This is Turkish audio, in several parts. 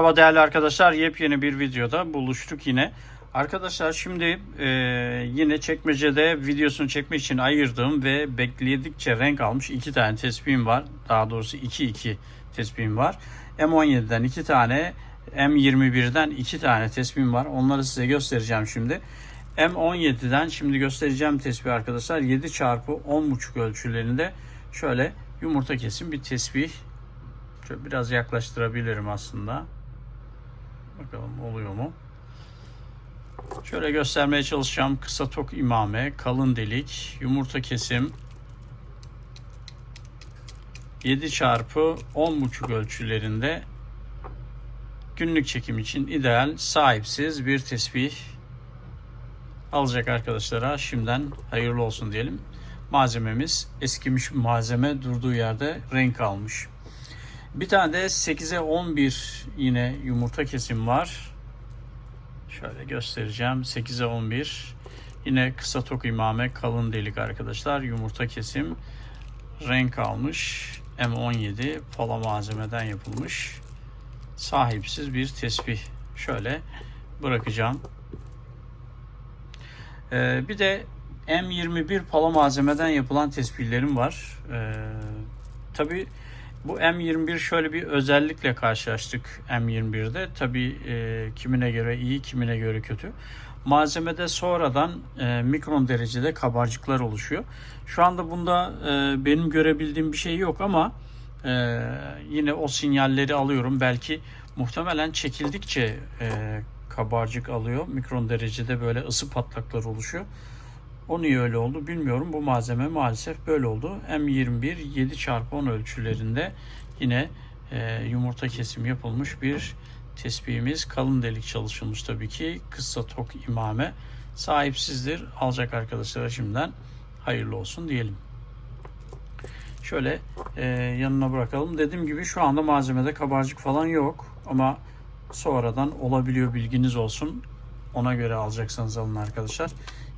Merhaba değerli arkadaşlar yepyeni bir videoda buluştuk yine. Arkadaşlar şimdi e, yine çekmecede videosunu çekmek için ayırdığım ve bekledikçe renk almış iki tane tespihim var. Daha doğrusu 2-2 tespihim var. M17'den iki tane M21'den iki tane tespihim var. Onları size göstereceğim şimdi. M17'den şimdi göstereceğim tespih arkadaşlar 7 çarpı 10.5 ölçülerinde şöyle yumurta kesim bir tesbih. Şöyle biraz yaklaştırabilirim aslında. Bakalım oluyor mu? Şöyle göstermeye çalışacağım. Kısa tok imame, kalın delik, yumurta kesim. 7 çarpı 10.5 ölçülerinde günlük çekim için ideal sahipsiz bir tesbih alacak arkadaşlara şimdiden hayırlı olsun diyelim. Malzememiz eskimiş malzeme durduğu yerde renk almış. Bir tane de 8'e 11 yine yumurta kesim var. Şöyle göstereceğim. 8'e 11. Yine kısa tok imame kalın delik arkadaşlar. Yumurta kesim renk almış. M17 pala malzemeden yapılmış. Sahipsiz bir tesbih. Şöyle bırakacağım. Ee, bir de M21 pala malzemeden yapılan tespihlerim var. Ee, Tabii bu M21 şöyle bir özellikle karşılaştık M21'de. Tabii e, kimine göre iyi, kimine göre kötü. Malzemede sonradan e, mikron derecede kabarcıklar oluşuyor. Şu anda bunda e, benim görebildiğim bir şey yok ama e, yine o sinyalleri alıyorum. Belki muhtemelen çekildikçe e, kabarcık alıyor. Mikron derecede böyle ısı patlakları oluşuyor. O niye öyle oldu bilmiyorum. Bu malzeme maalesef böyle oldu. M21 7 çarpı 10 ölçülerinde yine e, yumurta kesim yapılmış bir tespihimiz. Kalın delik çalışılmış tabii ki. Kısa tok imame sahipsizdir. Alacak arkadaşlara şimdiden hayırlı olsun diyelim. Şöyle e, yanına bırakalım. Dediğim gibi şu anda malzemede kabarcık falan yok. Ama sonradan olabiliyor bilginiz olsun. Ona göre alacaksanız alın arkadaşlar.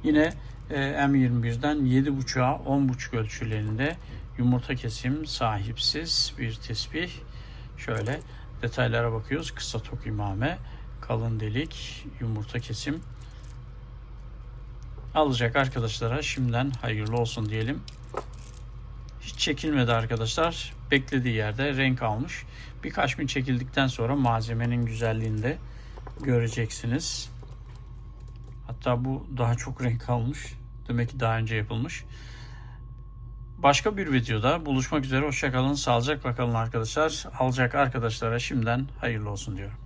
Yine e, M21'den 7.5'a 10.5 ölçülerinde yumurta kesim sahipsiz bir tesbih. Şöyle detaylara bakıyoruz. Kısa tok imame, kalın delik, yumurta kesim. Alacak arkadaşlara şimdiden hayırlı olsun diyelim. Hiç çekilmedi arkadaşlar. Beklediği yerde renk almış. Birkaç gün çekildikten sonra malzemenin güzelliğini de göreceksiniz. Hatta bu daha çok renk almış. Demek ki daha önce yapılmış. Başka bir videoda buluşmak üzere. Hoşçakalın. Sağlıcakla kalın arkadaşlar. Alacak arkadaşlara şimdiden hayırlı olsun diyorum.